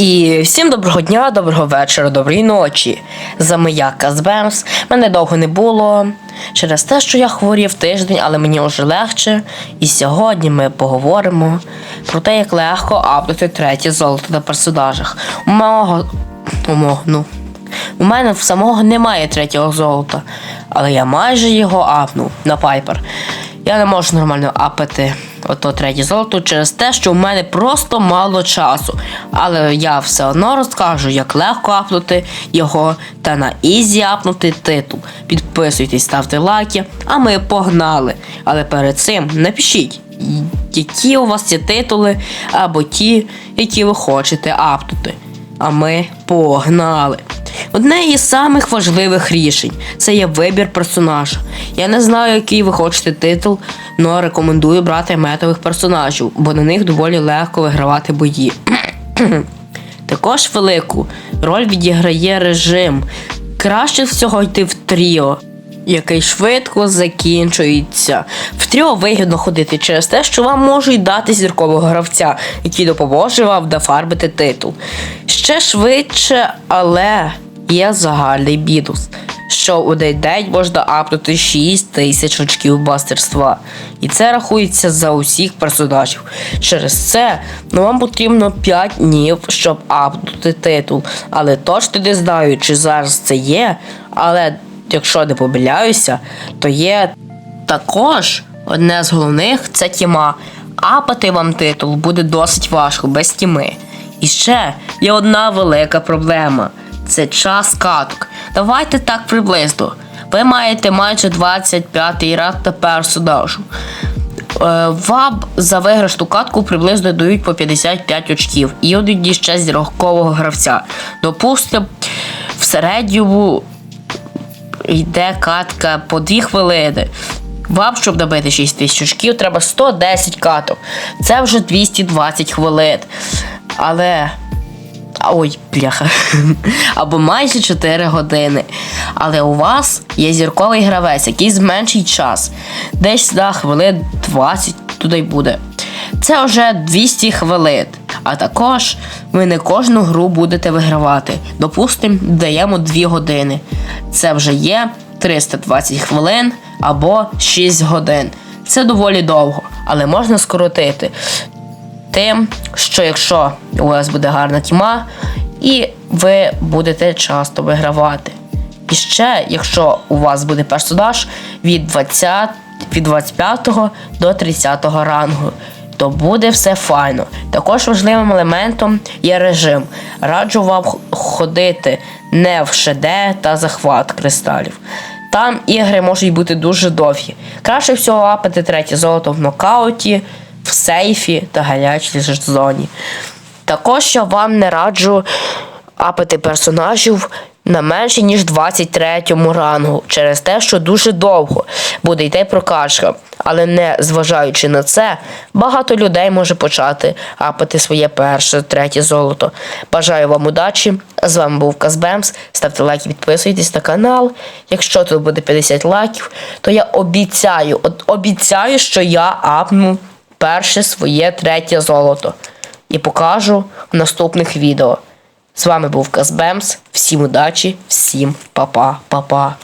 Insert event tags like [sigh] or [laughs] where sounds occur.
І всім доброго дня, доброго вечора, доброї ночі. За я Казбемс. Мене довго не було через те, що я хворів тиждень, але мені вже легше. І сьогодні ми поговоримо про те, як легко апнути третє золото на персонажах. У мого. У мого, ну. У мене в самого немає третього золота, але я майже його апнув на Пайпер. Я не можу нормально апати ото третє золото через те, що в мене просто мало часу. Але я все одно розкажу, як легко апнути його та на ізі апнути титул. Підписуйтесь, ставте лайки, а ми погнали. Але перед цим напишіть, які у вас є титули або ті, які ви хочете апнути. А ми погнали. Одне із самих важливих рішень це є вибір персонажа. Я не знаю, який ви хочете титул, але рекомендую брати метових персонажів, бо на них доволі легко вигравати бої. [clears throat] Також велику роль відіграє режим. Краще всього йти в тріо, який швидко закінчується. В тріо вигідно ходити через те, що вам можуть дати зіркового гравця, який допоможе вам дофарбити титул. Ще швидше, але є загальний бідус. Що у один день можна апнути 6 тисяч очків бастерства. І це рахується за усіх персонажів. Через це ну, вам потрібно 5 днів, щоб апнути титул. Але точно не знаю, чи зараз це є. Але якщо не помиляюся, то є також одне з головних це тіма. Апати вам титул буде досить важко без тіми. І ще є одна велика проблема це час каток. Давайте так приблизно. Ви маєте майже 25 рад та персонажу. Вам за виграшну катку приблизно дають по 55 очків і один ще зіркового гравця. Допустимо, в середньому йде катка по 2 хвилини. Вам, щоб набити 6 тисяч очків, треба 110 каток. Це вже 220 хвилин. Але. Ой, бляха. [laughs] Або майже 4 години. Але у вас є зірковий гравець, який зменшить час. Десь на хвилин 20 туди буде. Це вже 200 хвилин. А також ви не кожну гру будете вигравати. Допустимо, даємо 2 години. Це вже є 320 хвилин або 6 годин. Це доволі довго, але можна скоротити тим, що якщо у вас буде гарна тіма, і ви будете часто вигравати. І ще, якщо у вас буде персонаж від 20, від 25 до 30 рангу, то буде все файно. Також важливим елементом є режим. Раджу вам ходити не в ШД та захват кристалів. Там ігри можуть бути дуже довгі. Краще всього апати третє золото в нокауті, в сейфі та гарячій зоні. Також я вам не раджу апати персонажів на менше, ніж 23 рангу, через те, що дуже довго буде йти прокачка. Але не зважаючи на це, багато людей може почати апати своє перше, третє золото. Бажаю вам удачі! З вами був Казбемс. Ставте лайки, підписуйтесь на канал. Якщо тут буде 50 лайків, то я обіцяю, обіцяю, що я апну перше своє третє золото. І покажу в наступних відео. З вами був Казбемс. Всім удачі, всім па-па, па-па.